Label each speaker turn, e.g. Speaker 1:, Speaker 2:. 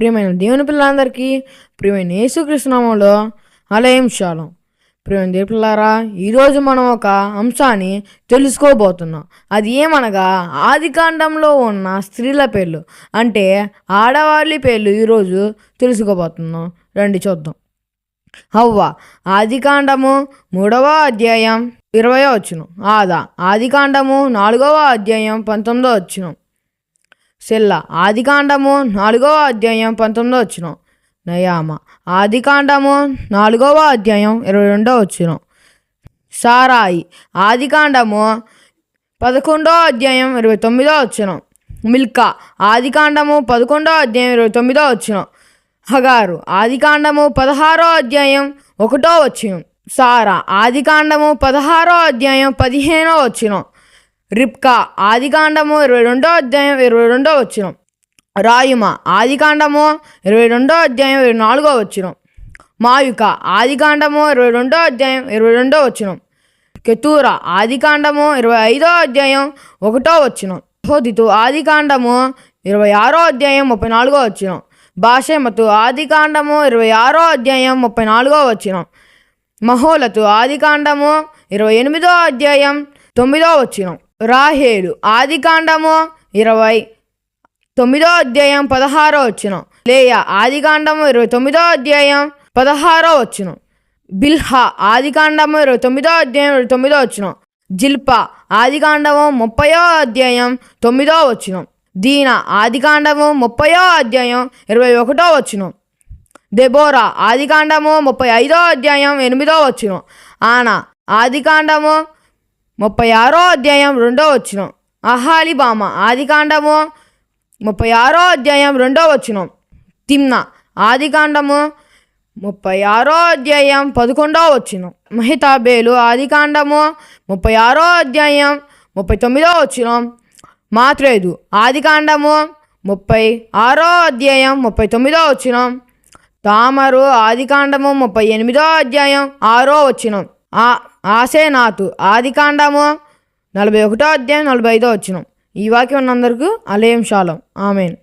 Speaker 1: ప్రియమైన దేవుని పిల్లలందరికీ ప్రియమైన యేసుకృష్ణనామంలో అలయం శాలం. ప్రియమైన దేవుని పిల్లారా ఈరోజు మనం ఒక అంశాన్ని తెలుసుకోబోతున్నాం. అది ఏమనగా ఆది కాండంలో ఉన్న స్త్రీల పేర్లు అంటే ఆడవాళ్ళ పేర్లు ఈరోజు తెలుసుకోబోతున్నాం. రండి చూద్దాం. హవ్వ ఆదికాండము మూడవ అధ్యాయం ఇరవయో వచ్చును ఆదా ఆదికాండము నాలుగవ అధ్యాయం పంతొమ్మిదో వచ్చును సెల్ల. ఆదికాండము నాలుగవ అధ్యాయం పంతొమ్మిదో వచ్చిన నయామ. ఆదికాండము నాలుగవ అధ్యాయం ఇరవై రెండో వచ్చిన సారాయి. ఆదికాండము పదకొండో అధ్యాయం ఇరవై తొమ్మిదో వచ్చిన మిల్కా. ఆదికాండము పదకొండో అధ్యాయం ఇరవై తొమ్మిదో వచ్చిన హగారు. ఆదికాండము పదహారో అధ్యాయం ఒకటో వచ్చిన సారా. ఆదికాండము పదహారో అధ్యాయం పదిహేనో వచ్చిన రిప్కా ఆదికాండము ఇరవై రెండో అధ్యాయం ఇరవై రెండో వచ్చిన. రాయుమ ఆదికాండము ఇరవై రెండో అధ్యాయం ఇరవై నాలుగో వచ్చిన. మాయుక ఆదికాండము ఇరవై రెండో అధ్యాయం ఇరవై రెండో వచ్చిన. కెతూర ఆదికాండము ఇరవై ఐదో అధ్యాయం ఒకటో వచ్చిన. హోదితు ఆదికాండము ఇరవై ఆరో అధ్యాయం ముప్పై నాలుగో వచ్చిన. భాషమతు ఆదికాండము ఇరవై ఆరో అధ్యాయం ముప్పై నాలుగో వచ్చిన. మహోలతు ఆదికాండము ఇరవై ఎనిమిదో అధ్యాయం తొమ్మిదో వచ్చినాం. రాహేలు. ఆదికాండము ఇరవై తొమ్మిదో అధ్యాయం పదహారో వచ్చిన. లేయ ఆదికాండము ఇరవై తొమ్మిదో అధ్యాయం పదహారో వచ్చిన. బిల్హా ఆదికాండము ఇరవై తొమ్మిదో అధ్యాయం ఇరవై తొమ్మిదో వచ్చిన. జిల్పా ఆదికాండము ముప్పయో అధ్యాయం తొమ్మిదో వచ్చిన. దీన ఆదికాండము ముప్పయో అధ్యాయం ఇరవై ఒకటో వచ్చిన. దెబోరా ఆదికాండము ముప్పై ఐదో అధ్యాయం ఎనిమిదో వచ్చిన. ఆన ఆదికాండము ముప్పై ఆరో అధ్యాయం రెండో వచ్చిన అహాలిబామ ఆదికాండము ముప్పై ఆరో అధ్యాయం రెండో వచ్చిన తిమ్న ఆదికాండము ముప్పై ఆరో అధ్యాయం పదకొండో వచ్చిన మహితాబేలు ఆదికాండము ముప్పై ఆరో అధ్యాయం ముప్పై తొమ్మిదో వచ్చిన మాత్రేదు ఆదికాండము ముప్పై ఆరో అధ్యాయం ముప్పై తొమ్మిదో వచ్చిన తామరు ఆదికాండము ముప్పై ఎనిమిదో అధ్యాయం ఆరో వచ్చిన ఆ ఆసేనాథు ఆదికాండము నలభై ఒకటో అధ్యాయం నలభై ఐదో వచ్చిన ఈ వాక్యం ఉన్నందరికీ అలేం శాలం. ఆమెన్.